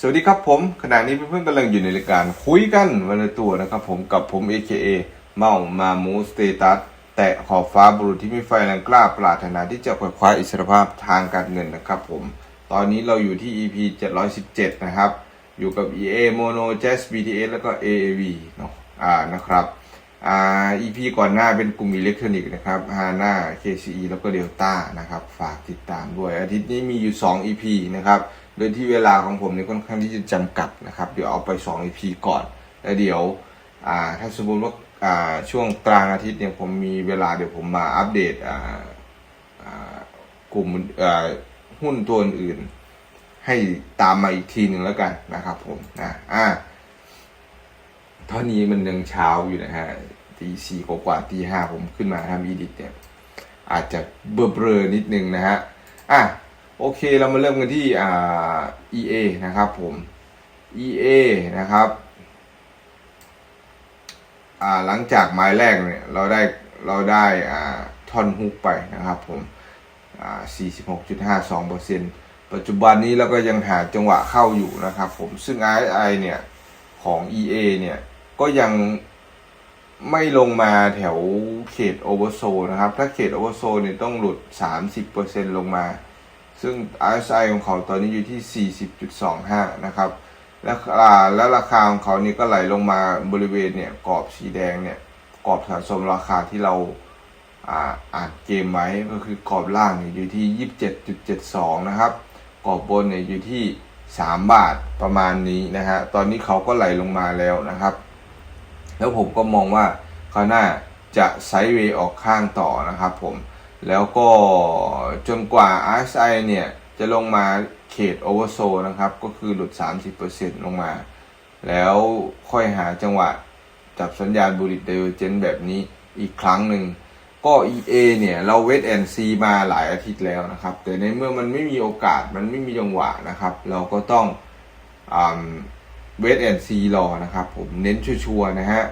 สวัสดีครับผม ขณะนี้เพื่อนๆกำลังอยู่ในรายการคุยกันวันละตัวนะครับผมกับผม AKA เมามามูสเตตัสแตะขอบฟ้าบุรุษที่มีไฟแรงกล้าปรารถนาที่จะขวคว้าอิสรภาพทางการเงินนะครับผม ตอนนี้เราอยู่ที่ EP 717 นะครับ อยู่กับ EA Mono Jazz BTS แล้วก็ AAV เนาะอ่านะครับ อ่า EP ก่อนหน้าเป็นกลุ่มอิเล็กทรอนิกส์นะครับฮาน่า KCE แล้วก็เดลต้านะครับ ฝากติดตามด้วย อาทิตย์นี้มีอยู่ 2 EP นะครับ โดยที่เวลาของผมนี่ค่อนข้างที่จะจำกัดนะครับ เดี๋ยวเอาไป 2 EP ก่อน แล้วเดี๋ยวอ่าถ้าสมมติว่าอ่าช่วงกลางอาทิตย์เนี่ยผมมีเวลาเดี๋ยวผมมาอัปเดตอ่าอ่ากลุ่มอ่าหุ้นตัวอื่นให้ตามมาอีกทีหนึ่งแล้วกันนะครับผมนะอ่าเท่านี้มันยังเช้าอยู่นะฮะ ตีสี่กว่าตีห้าผมขึ้นมาทำอีดิทเนี่ยอาจจะเบลอๆนิดนึงนะฮะอะโอเคเรามาเริ่มกันที่อ่า EA นะครับผม EA นะครับอ่าหลังจากไม้แรกเนี่ยเราได้เราได้อ่าท่อนฮุกไปนะครับผมอ่า46.52%ปัจจุบันนี้เราก็ยังหาจังหวะเข้าอยู่นะครับผมซึ่ง RSI เนี่ยของ EA เนี่ยก็ยัง ไม่ลงมาแถวเขตโอเวอร์โซนะครับ ถ้าเขตโอเวอร์โซเนี่ยต้องหลุด 30%ลงมา ซึ่ง RSI ของเขาตอนนี้อยู่ที่ 40.25 นะครับ และอ่าและราคาของเขานี่ก็ไหลลงมาบริเวณเนี่ยกรอบสีแดงเนี่ยกรอบสะสมราคาที่เราอ่าอ่านเกมไว้ก็คือกรอบล่างเนี่ยอยู่ที่ 27.72 นะครับ กรอบบนเนี่ยอยู่ที่ 3 บาทประมาณนี้นะฮะตอนนี้เขาก็ไหลลงมาแล้วนะครับ แล้วผมก็มองว่าเขาน่าจะไซด์เวย์ออกข้างต่อนะครับผม แล้วก็จนกว่า RSI เนี่ย จะลงมาเขตโอเวอร์โซนะครับ ก็คือหลุด 30%ลงมา แล้วค่อยหาจังหวะจับสัญญาณบุริตเดเวอร์เจนแบบนี้อีกครั้งหนึ่งก็ EA เนี่ย เราเวทแอนซีมาหลายอาทิตย์แล้วนะครับ แต่ในเมื่อมันไม่มีโอกาสมันไม่มีจังหวะนะครับ เราก็ต้อง เวทแอนซีรอนะครับ ผมเน้นชัวร์นะฮะ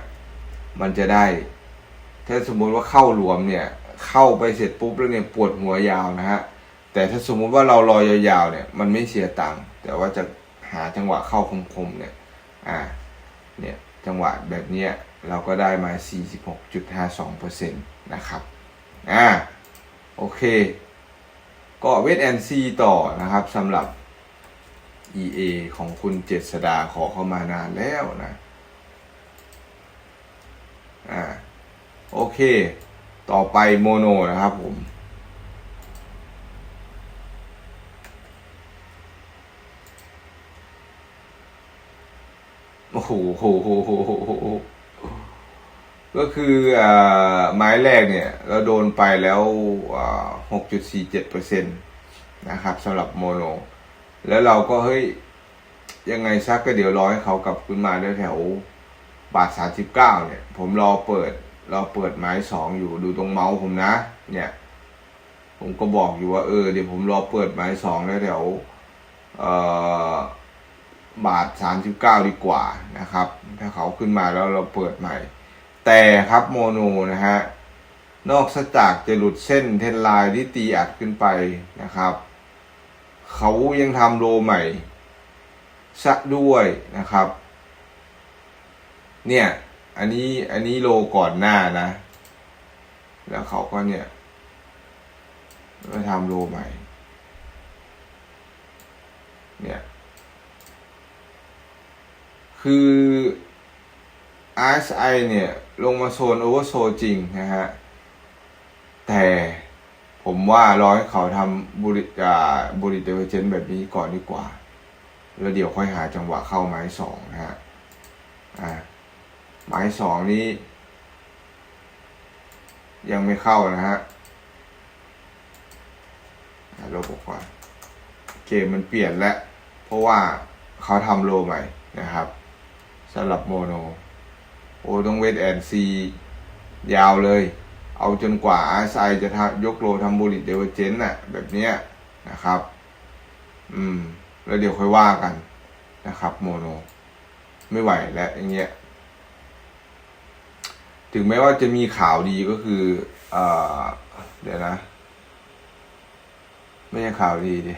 มันจะได้ ถ้าสมมุติว่าเข้ารวมเนี่ย เข้าไปเสร็จปุ๊บแล้วเนี่ยปวดหัวยาวนะฮะ แต่ถ้าสมมุติว่าเรารอยาวๆเนี่ย มันไม่เสียตังค์แต่ว่าจะหาจังหวะเข้าคมๆเนี่ย อ่า เนี่ยจังหวะแบบเนี้ยเราก็ได้มา 46.52%นะครับ อ่า โอเค ก็เวทแอนซีต่อนะครับสำหรับ EA ของคุณเจษดาขอเข้ามานานแล้วนะ อ่า โอเค ต่อไปโมโนนะครับผม โอ้โหโหโหโหโหโหโหก็คืออ่าไม้แรกเนี่ย เราโดนไปแล้วหกจุดสี่เจ็ดเปอร์เซ็นต์นะครับสำหรับโมโน แล้วเราก็เฮ้ยยังไงซักก็เดี๋ยวรอให้เขากลับขึ้นมาแถวบาทสามสิบเก้าเนี่ย ผมรอเปิดรอเปิดไม้สองอยู่ดูตรงเมาส์ผมนะ เนี่ย ผมก็บอกอยู่ว่าเออเดี๋ยวผมรอเปิดไม้สองแถวๆเอ่อบาทสามสิบเก้าดีกว่านะครับ ถ้าเขาขึ้นมาแล้วเราเปิดใหม่ แต่ครับโมโนนะฮะนอกจากจะหลุดเส้นเทนไลน์ที่ตีอัดขึ้นไปนะครับ เขายังทำโลใหม่ซะด้วยนะครับ เนี่ย อันนี้อันนี้โลก่อนหน้านะ แล้วเขาก็เนี่ยมาทำโลใหม่ เนี่ย คือ RSI เนี่ย ลงมาโซนโอเวอร์โซจริงนะฮะ แต่ ผมว่ารอให้เขาทำบุริอ่าบุริเดเวอร์เจนแบบนี้ก่อนดีกว่า แล้วเดี๋ยวค่อยหาจังหวะเข้าไม้สองนะฮะอ่าไม้สองนี้ ยังไม่เข้านะฮะอ่าลบออกก่อนเกมมันเปลี่ยนแล้ว เพราะว่าเขาทำโลใหม่นะครับสำหรับโมโน โอ้ต้องเวทแอนซียาวเลย เอาจนกว่า RSI จะทำยกโลทำบูริตเดเวอร์เจนน่ะแบบเนี้ยนะครับ อืม แล้วเดี๋ยวค่อยว่ากันนะครับ โมโน ไม่ไหวแล้วอย่างเงี้ย ถึงแม้ว่าจะมีข่าวดีก็คือเออเดี๋ยวนะ ไม่ใช่ข่าวดีดิ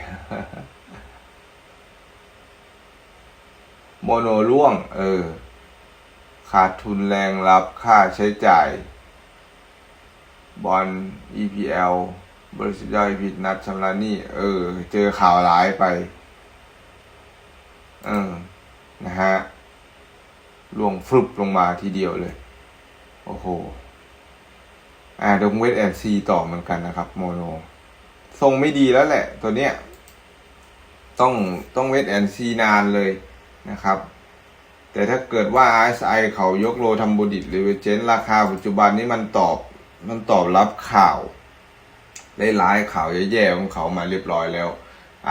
โมโนร่วง เออ ขาดทุนแรงรับค่าใช้จ่าย บอล EPL บริษัทย่อยผิดนัดชำระหนี้เออ เจอข่าวร้ายไป เออ นะฮะล่วงฟลุปลงมาทีเดียวเลย โอ้โห อ่าดงเวทแอนซีต่อเหมือนกันนะครับ โมโน ทรงไม่ดีแล้วแหละ ตัวเนี้ย ต้องต้องเวทแอนซีนานเลยนะครับ แต่ถ้าเกิดว่า RSI เขายกโลทำบดิตหรือเจนราคาปัจจุบันนี้มันตอบ มันตอบรับข่าวร้ายๆข่าวแย่ๆของเขามาเรียบร้อยแล้ว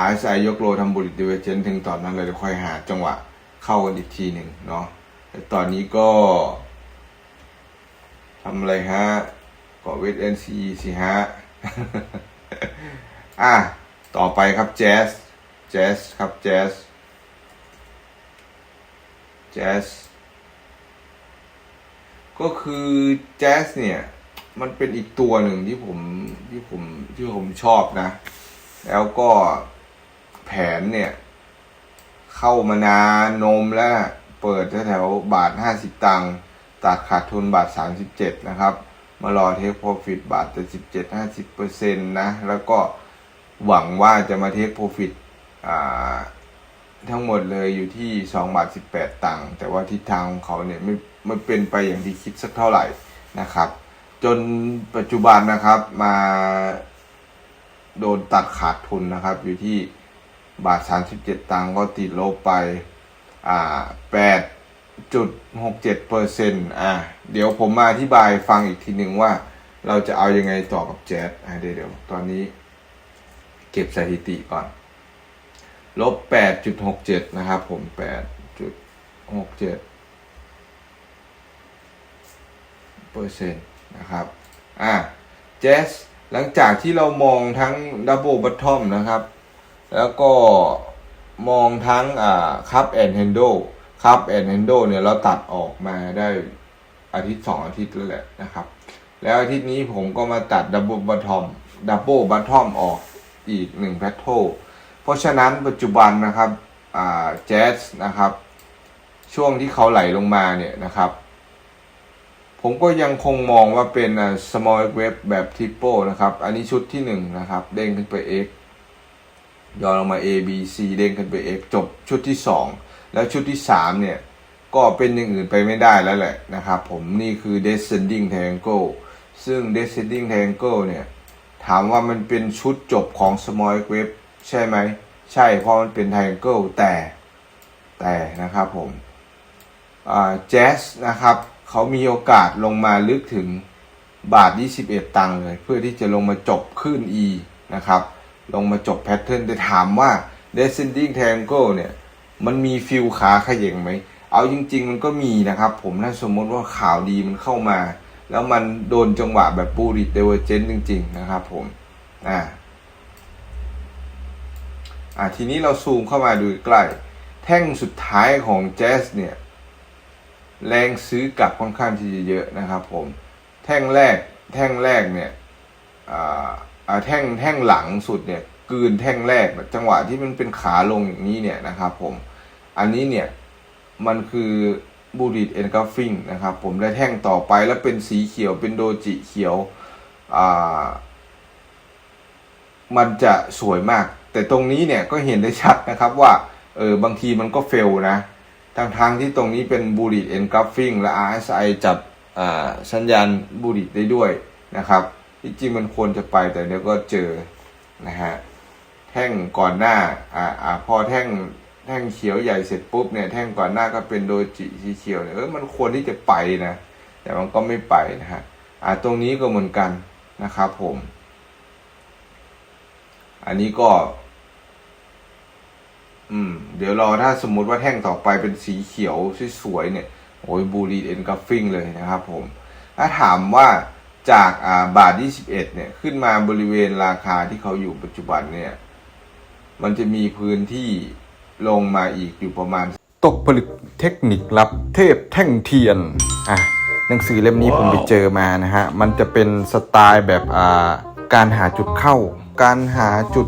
RSI ยกโลทำบดิตดิเวเจนถึงตอนนั้นเลยค่อยหาจังหวะเข้ากันอีกทีหนึ่งเนาะแต่ตอนนี้ก็ทำอะไรฮะก็เวทแอนซีสิฮะ อะ ต่อไปครับแจ๊สแจ๊สครับแจ๊สแจ๊สก็คือแจ๊สเนี่ย มันเป็นอีกตัวหนึ่งที่ผมที่ผมที่ผมชอบนะ แล้วก็แผนเนี่ย เข้ามานานนมแล้วนะเปิดแถวบาทห้าสิบตังค์ตัดขาดทุนบาทสามสิบเจ็ดนะครับ มารอเทคโปรฟิตบาทแต่สิบเจ็ดห้าสิบเปอร์เซ็นต์นะ แล้วก็หวังว่าจะมาเทคโปรฟิตอ่าทั้งหมดเลยอยู่ที่สองบาทสิบแปดตังค์แต่ว่าทิศทางของเขาเนี่ยไม่ไม่เป็นไปอย่างที่คิดสักเท่าไหร่นะครับ จนปัจจุบันนะครับมาโดนตัดขาดทุนนะครับ อยู่ที่บาทสามสิบเจ็ดตังค์ก็ติดลบไป อ่าแปดจุดหกเปอร์เซ็นต์อ่าเดี๋ยวผมมาอธิบายฟังอีกทีหนึ่งว่า เราจะเอายังไงต่อกับแจ๊สอ่าเดี๋ยวเดี๋ยวตอนนี้ เก็บสถิติก่อน ลบแปดจุดหกเจ็ดนะครับผมแปดจุดหกเจ็ดเปอร์เซ็นต์ นะครับอะเจสหลังจากที่เรามองทั้งดับเบิลบัตทอมนะครับ แล้วก็มองทั้งอ่าคัพแอนด์แฮนโดคัพแอนด์แฮนโดเนี่ยเราตัดออกมาได้อาทิตย์สองอาทิตย์แล้วแหละนะครับ แล้วอาทิตย์นี้ผมก็มาตัดดับเบิลบัตทอมดับเบิลบัตทอมออกอีกหนึ่งแพทโทเพราะฉะนั้นปัจจุบันนะครับแจ๊สนะครับ ช่วงที่เขาไหลลงมาเนี่ยนะครับ ผมก็ยังคงมองว่าเป็น small wave แบบ triple นะครับ อันนี้ชุดที่หนึ่งนะครับ เด้งขึ้นไป x ย้อนลงมา a b c เด้งขึ้นไป x จบชุดที่สองแล้วชุดที่สามเนี่ย ก็เป็นอย่างอื่นไปไม่ได้แล้วแหละนะครับผมนี่คือ descending triangle ซึ่ง descending triangle เนี่ย ถามว่ามันเป็นชุดจบของ small wave ใช่ไหม ใช่เพราะมันเป็น triangle แต่แต่นะครับผมแจ๊สนะครับ เขามีโอกาสลงมาลึกถึงบาท 21 ตังค์เลย เพื่อที่จะลงมาจบขึ้น E นะครับ ลงมาจบแพทเทิร์นแต่ถามว่า descending triangle เนี่ย มันมีฟิลขาขย่งไหม เอาจริง ๆ มันก็มีนะครับ ผมถ้าสมมติว่าข่าวดีมันเข้ามา แล้วมันโดนจังหวะแบบปูริเดเวอร์เจนจริง ๆ นะครับผม อ่า อ่าทีนี้เราซูมเข้ามาดูใกล้ แท่งสุดท้ายของแจ๊สเนี่ย แรงซื้อกลับค่อนข้างที่จะเยอะนะครับ ผม แท่งแรกแท่งแรกเนี่ยแท่งแท่งหลังสุดเนี่ยกืนแท่งแรกจังหวะที่มันเป็นขาลงอย่างนี้เนี่ยนะครับ ผมอันนี้เนี่ยมันคือบูริดเอ็นกราฟิงนะครับ ผมและแท่งต่อไปแล้วเป็นสีเขียวเป็นโดจิเขียวมันจะสวยมาก แต่ตรงนี้เนี่ยก็เห็นได้ชัดนะครับว่าเออบางทีมันก็เฟลนะ ทางทางที่ตรงนี้เป็นบูริดเอนกราฟฟิงและ RSI จับสัญญาณบูริดได้ด้วยนะครับที่จริงมันควรจะไปแต่เดี๋ยวก็เจอนะฮะแท่งก่อนหน้าอ่าอ่าพอแท่งแท่งเขียวใหญ่เสร็จปุ๊บเนี่ยแท่งก่อนหน้าก็เป็นโดจิสีเขียวเนี่ยเออมันควรที่จะไปนะแต่มันก็ไม่ไปนะฮะอ่าตรงนี้ก็เหมือนกันนะครับผม อันนี้ก็ อืม เดี๋ยวรอถ้าสมมุติว่าแท่งต่อไปเป็นสีเขียวสวยๆเนี่ยโอ้ยบูรีเอ็นกัฟฟิงเลยนะครับผม ถ้าถามว่าจากอ่าบาท21เนี่ยขึ้นมาบริเวณราคาที่เขาอยู่ปัจจุบันเนี่ย มันจะมีพื้นที่ลงมาอีกอยู่ประมาณ ตกผลึกเทคนิคลับเทพแท่งเทียน อะหนังสือเล่มนี้ผมไปเจอมานะฮะ มันจะเป็นสไตล์แบบอ่าการหาจุดเข้า การหาจุด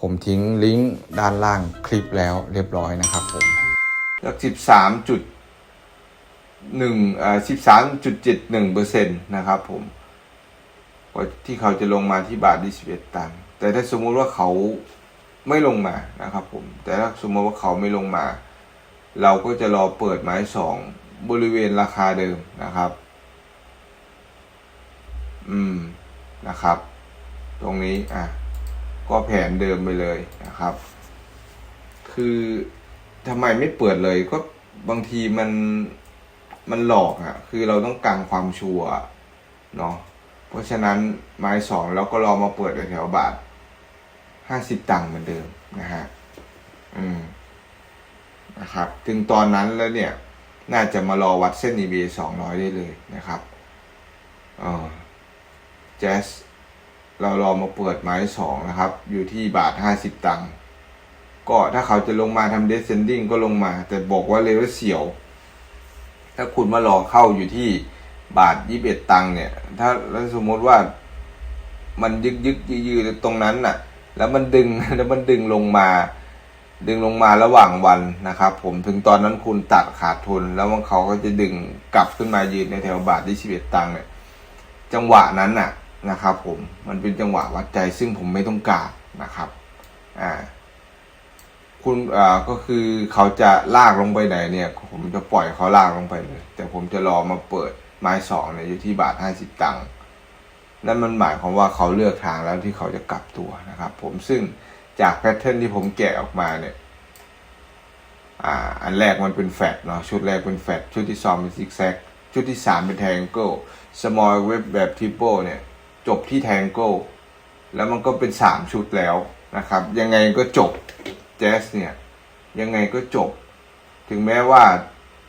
ผมทิ้งลิงก์ด้านล่างคลิปแล้วเรียบร้อยนะครับผมจากสิบสามจุดหนึ่งอ่าสิบสามจุดเปอร์เซ็นต์นะครับผมที่เขาจะลงมาที่บาทที่สิบเอ็ดตังค์แต่ถ้าสมมุติว่าเขาไม่ลงมานะครับผม แต่ถ้าสมมติว่าเขาไม่ลงมา เราก็จะรอเปิดไม้สองบริเวณราคาเดิมนะครับ อืมนะครับ ตรงนี้อะ ก็แผนเดิมไปเลยนะครับ คือทำไมไม่เปิดเลยก็บางทีมันมันหลอกอะ่ะ คือเราต้องการความชัวร์เนาะเพราะฉะนั้นไม้สองเราก็รอมาเปิดแถวบาทห้าสิบตังค์เหมือนเดิมนะฮะอืมนะครับถึงตอนนั้นแล้วเนี่ย น่าจะมารอวัดเส้น EBA สองร้อยได้เลยนะครับเออแจส เรารอมาเปิดไม้สองนะครับ อยู่ที่บาทห้าสิบตังค์ก็ถ้าเขาจะลงมาทำ descending ก็ลงมา แต่บอกว่าเลเวลเสียว ถ้าคุณมารอเข้าอยู่ที่บาทยี่สิบเอ็ดตังค์เนี่ย ถ้าแล้วสมมติว่ามันยึกยึกยือยือตรงนั้นน่ะ แล้วมันดึงแล้วมันดึงลงมา ดึงลงมาระหว่างวันนะครับ ผมถึงตอนนั้นคุณตัดขาดทุน แล้วมันเขาก็จะดึงกลับขึ้นมายืนในแถวบาทที่สิบเอ็ดตังค์เนี่ยจังหวะนั้นน่ะ นะครับผมมันเป็นจังหวะวัดใจซึ่งผมไม่ต้องการนะครับอ่าคุณอ่าก็คือเขาจะลากลงไปไหนเนี่ย ผมจะปล่อยเขาลากลงไปเลย แต่ผมจะรอมาเปิดไม้สองเนี่ยอยู่ที่บาทห้าสิบตังค์นั่นมันหมายความว่าเขาเลือกทางแล้วที่เขาจะกลับตัวนะครับ ผมซึ่งจากแพทเทิร์นที่ผมแกะออกมาเนี่ยอ่าอันแรกมันเป็นแฟตเนาะชุดแรกเป็นแฟตชุดที่สองเป็นซิกแซกชุดที่สามเป็นแทงเกิลสมอลเว็บแบบทริปเปิลเนี่ย จบที่แทงเกิลแล้วมันก็เป็นสามชุดแล้วนะครับ ยังไงก็จบแจ๊สเนี่ยยังไงก็จบ ถึงแม้ว่า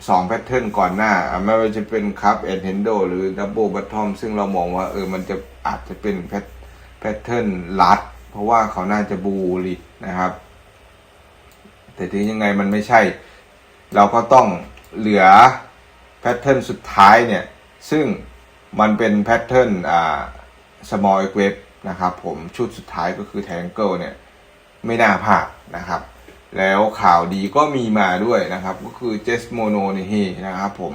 สองแพทเทิร์นก่อนหน้า ไม่ว่าจะเป็นคัพแอนเทนโดหรือดับเบิลบัตทอมซึ่งเรามองว่าเออมันจะอาจจะเป็นแพทแพทเทิร์นลัด เพราะว่าเขาน่าจะบูลิดนะครับ แต่ถึงยังไงมันไม่ใช่ เราก็ต้องเหลือแพทเทิร์นสุดท้ายเนี่ย ซึ่งมันเป็นแพทเทิร์นอ่า small e q u i p นะครับผมชุดสุดท้ายก็คือ Tangle เนี่ยไม่น่าพลาดนะครับ แล้วข่าวดีก็มีมาด้วยนะครับ ก็คือเจสโมโนนี่ฮีนะครับผม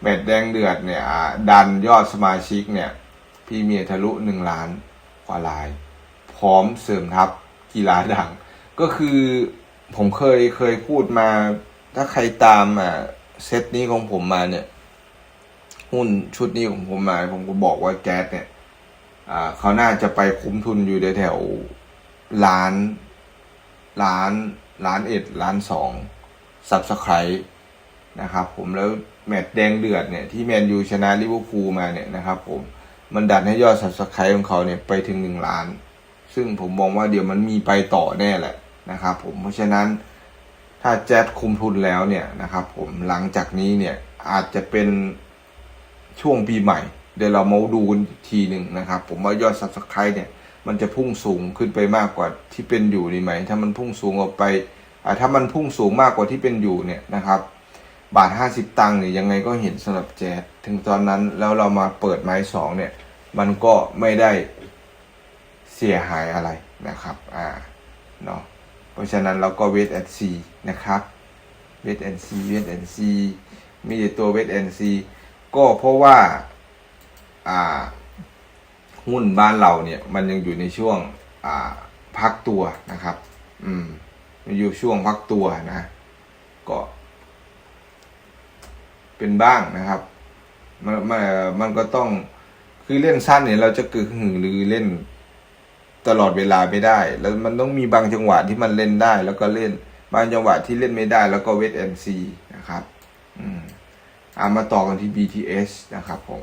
แมตช์แดงเดือดเนี่ยดันยอดสมาชิกเนี่ยพรีเมียทะลุหนึ่งล้านกว่าลาย พร้อมเสริมทัพกีฬาดัง ก็คือผมเคยเคยพูดมา ถ้าใครตามอ่าเซตนี้ของผมมาเนี่ย หุ้นชุดนี้ของผมมา ผมก็บอกว่าแจ๊สเนี่ย เขาน่าจะไปคุ้มทุนอยู่แถวล้านล้านล้านเอ็ดล้านสองซับสไครต์นะครับผมแล้วแมตช์แดงเดือดเนี่ยที่แมนยูชนะลิเวอร์พูลมาเนี่ยนะครับผมมันดันให้ยอดซับสไครต์ของเขาเนี่ยไปถึงหนึ่งล้าน ซึ่งผมมองว่าเดี๋ยวมันมีไปต่อแน่แหละนะครับผมเพราะฉะนั้นถ้าแจ๊ดคุมทุนแล้วเนี่ยนะครับผมหลังจากนี้เนี่ยอาจจะเป็นช่วงปีใหม่ เดี๋ยวเรามาดูกันทีหนึ่งนะครับ ผมว่ายอด subscribe เนี่ย มันจะพุ่งสูงขึ้นไปมากกว่าที่เป็นอยู่นี่ไหม ถ้ามันพุ่งสูงออกไปอ่าถ้ามันพุ่งสูงมากกว่าที่เป็นอยู่เนี่ยนะครับ บาทห้าสิบตังค์เนี่ยยังไงก็เห็นสำหรับแจ๊ดถึงตอนนั้นแล้วเรามาเปิดไม้สองเนี่ย มันก็ไม่ได้เสียหายอะไรนะครับอ่าเนาะเพราะฉะนั้นเราก็เวทแอนซีนะครับเวทแอนซีเวทแอนซีมีแต่ตัวเวทแอนซีก็เพราะว่า อ่า หุ้นบ้านเราเนี่ย มันยังอยู่ในช่วง อ่า พักตัวนะครับ อืมอยู่ช่วงพักตัวนะ ก็ เป็นบ้างนะครับ มันมันมันก็ต้องคือเล่นสั้นเนี่ย เราจะกึ่งหรือเล่นตลอดเวลาไม่ได้ แล้วมันต้องมีบางจังหวะที่มันเล่นได้ แล้วก็เล่น บางจังหวะที่เล่นไม่ได้ แล้วก็เวทแอนซีนะครับ อืมอามาต่อกันที่ BTS นะครับผม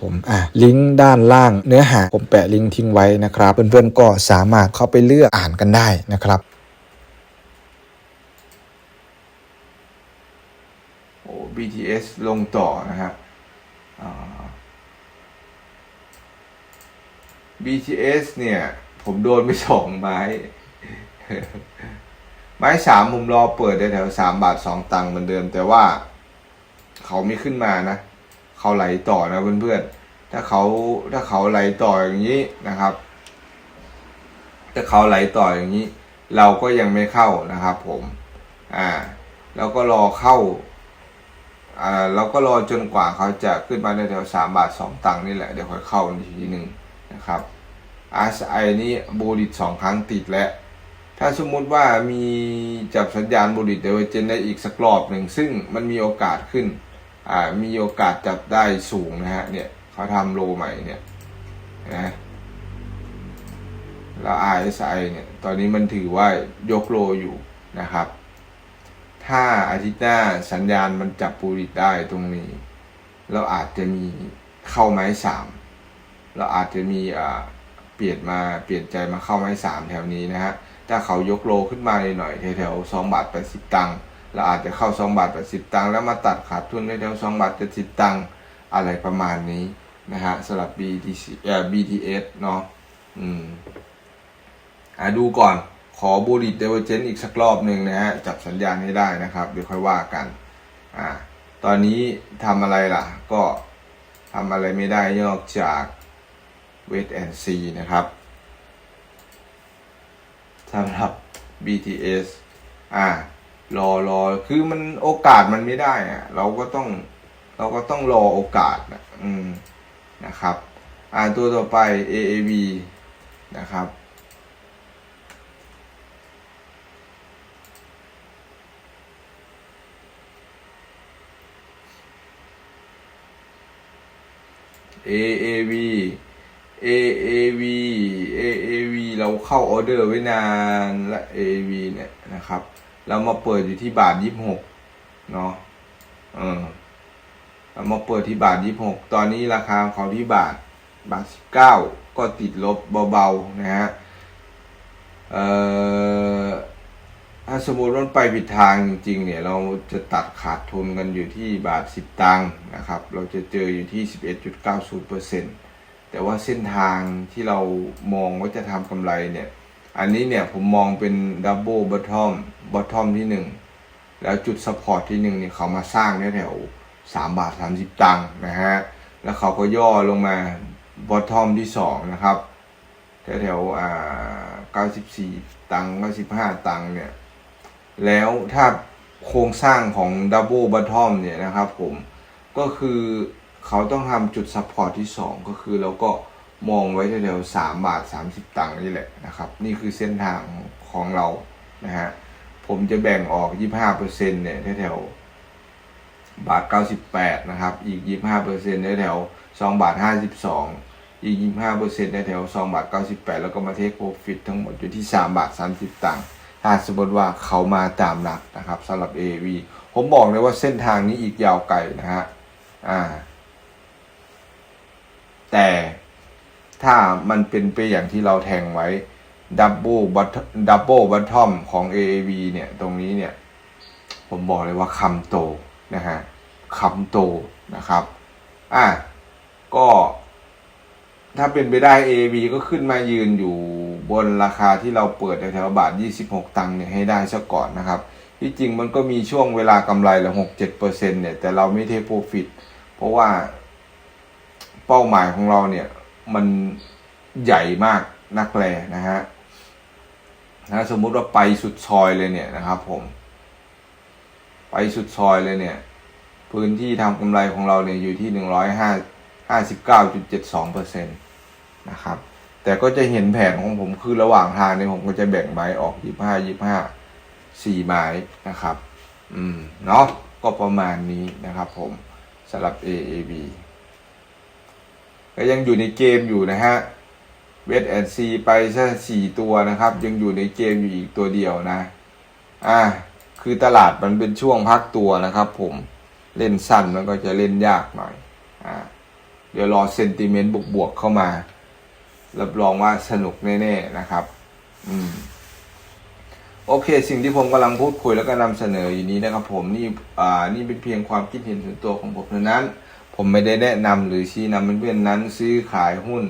ผมอะลิงก์ด้านล่างเนื้อหาผมแปะลิงก์ทิ้งไว้นะครับเพื่อนๆก็สามารถเข้าไปเลือกอ่านกันได้นะครับโอ้ BTS ลงต่อนะครับอ่า BTS เนี่ย ผมโดนไปสองไม้ ไม้สามมุมรอเปิดได้แถวสามบาทสองตังค์เหมือนเดิม แต่ว่าเขาไม่ขึ้นมานะ เขาไหลต่อนะเพื่อนๆ ถ้าเขาถ้าเขาไหลต่ออย่างนี้นะครับ ถ้าเขาไหลต่ออย่างนี้ เราก็ยังไม่เข้านะครับ ผม อ่า แล้วก็รอเข้า อ่า เราก็รอจนกว่าเขาจะขึ้นมาในแถวสามบาทสองตังค์นี่แหละ เดี๋ยวค่อยเข้าอีกทีหนึ่งนะครับ RSI นี่บูริตสองครั้งติดแล้วถ้าสมมุติว่ามีจับสัญญาณบูริตเดเวเจนได้อีกสักรอบหนึ่ง ซึ่งมันมีโอกาสขึ้น มีโอกาสจับได้สูงนะฮะเนี่ยเขาทำโลใหม่เนี่ยนะแล้ว RSI เนี่ยตอนนี้มันถือว่ายกโลอยู่นะครับ ถ้าอาทิตย์หน้าสัญญาณมันจับปูริตได้ตรงนี้ เราอาจจะมีเข้าไม้สามเราอาจจะมีเปลี่ยนมาเปลี่ยนใจมาเข้าไม้สามแถวนี้นะฮะถ้าเขายกโลขึ้นมาหน่อยแถวๆสองบาทแปดสิบตังค์ เราอาจจะเข้าสองบาทแปดสิบตังค์แล้วมาตัดขาดทุนแถวสองบาทเจ็ดสิบตังค์อะไรประมาณนี้นะฮะสำหรับ BTC เอ่อ BTS เนาะอืมอะดูก่อนขอบูริตเดเวเจนอีกสักรอบหนึ่งนะฮะจับสัญญาณให้ได้นะครับ เดี๋ยวค่อยว่ากันอ่าตอนนี้ทำอะไรล่ะ ก็ทำอะไรไม่ได้นอกจากเวทแอนซีนะครับสำหรับ BTS อ่า รอรอคือมันโอกาสมันไม่ได้อะเราก็ต้องเราก็ต้องรอโอกาสนะอืมนะครับ อ่าตัวต่อไป AAV นะครับ AAV AAV AAV เราเข้าออเดอร์ไว้นานและ AAV เนี่ยนะครับ เรามาเปิดอยู่ที่บาทยี่สิบหกเนาะเออเรามาเปิดที่บาทยี่สิบหกตอนนี้ราคาของเขาที่บาทบาทสิบเก้าก็ติดลบเบาๆนะฮะเอ่อถ้าสมมติวันไปผิดทางจริงๆเนี่ยเราจะตัดขาดทุนกันอยู่ที่บาท 10 ตังค์นะครับ เราจะเจออยู่ที่ 11.90%แต่ว่าเส้นทางที่เรามองว่าจะทำกำไรเนี่ย อันนี้เนี่ยผมมองเป็นดับเบิลบอททอม บอททอมที่1แล้วจุดสปอร์ตที่1เนี่ยเขามาสร้างแถวๆ3บาท30ตังค์นะฮะแล้วเขาก็ย่อลงมาบอททอมที่2นะครับแถวๆอ่า94ตังค์95ตังค์เนี่ยแล้วถ้าโครงสร้างของดับเบิลบัตทอมเนี่ยนะครับผมก็คือเขาต้องทำจุดซัพพอร์ตที่ 2 ก็คือเราก็มองไว้แถวๆ3บาท 30 ตังค์นี่แหละนะครับ นี่คือเส้นทางของเรานะฮะ ผมจะแบ่งออก 25%เนี่ยแถวบาท 98 นะครับ อีก 25%แถว2บาท 52 อีก 25%แถว2บาท 98 แล้วก็มาเทคโปรฟิตทั้งหมดอยู่ที่ 3 บาท 30 ตังค์ถ้าสมมติว่าเขามาตามหลักนะครับสำหรับ AV ผมบอกเลยว่าเส้นทางนี้อีกยาวไกลนะฮะ อ่า แต่ถ้ามันเป็นไปอย่างที่เราแทงไว้ ดับเบิลบัตดับเบิลบัตทอมของ AAV เนี่ย ตรงนี้เนี่ย ผมบอกเลยว่าคำโตนะฮะคำโตนะครับ อะ ก็ ถ้าเป็นไปได้ AAV ก็ขึ้นมายืนอยู่บนราคาที่เราเปิดแถวๆบาท 26 ตังค์เนี่ยให้ได้ซะก่อนนะครับ ที่จริงมันก็มีช่วงเวลากำไรละ6-7%เนี่ย แต่เราไม่เทโปรฟิต เพราะว่าเป้าหมายของเราเนี่ย มันใหญ่มากนักแลนะฮะ นะสมมุติว่าไปสุดซอยเลยเนี่ยนะครับ ผม ไปสุดซอยเลยเนี่ย พื้นที่ทำกำไรของเราเนี่ยอยู่ที่หนึ่งร้อยห้า59.72%นตนะครับ แต่ก็จะเห็นแผนของผมคือระหว่างทางเนี่ยผมก็จะแบ่งไม้ออก25 25 4ไม้นะครับ อืม เนาะก็ประมาณนี้นะครับ ผมสำหรับ AAB ก็ยังอยู่ในเกมอยู่นะฮะ เวทแอนซีไปซะสี่ตัวนะครับ ยังอยู่ในเกมอยู่อีกตัวเดียวนะ อ่า คือตลาดมันเป็นช่วงพักตัวนะครับ ผมเล่นสั้นมันก็จะเล่นยากหน่อยอ่าเดี๋ยวรอเซนติเมนต์บวกๆเข้ามา รับรองว่าสนุกแน่ๆนะครับ อืมโอเค สิ่งที่ผมกำลังพูดคุยแล้วก็นำเสนออยู่นี้นะครับ ผมนี่อ่านี่เป็นเพียงความคิดเห็นส่วนตัวของผมเท่านั้น ผมไม่ได้แนะนำหรือชี้นำเพื่อนๆนั้น ซื้อขายหุ้น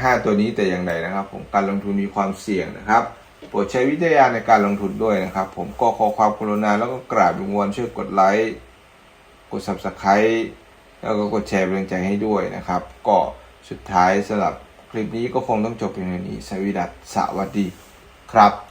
ห้าตัวนี้แต่อย่างใดนะครับ ผมการลงทุนมีความเสี่ยงนะครับโปรดใช้วิจารณญาในการลงทุนด้วยนะครับ ผมก็ขอความกรุณาแล้วก็กราบวิงวอนช่วยกดไลค์กด subscribe แล้วก็กดแชร์เป็นกำลังใจให้ด้วยนะครับ ก็สุดท้ายสำหรับคลิปนี้ก็คงต้องจบเพียงเท่านี้สวีดัสสวัสดีครับ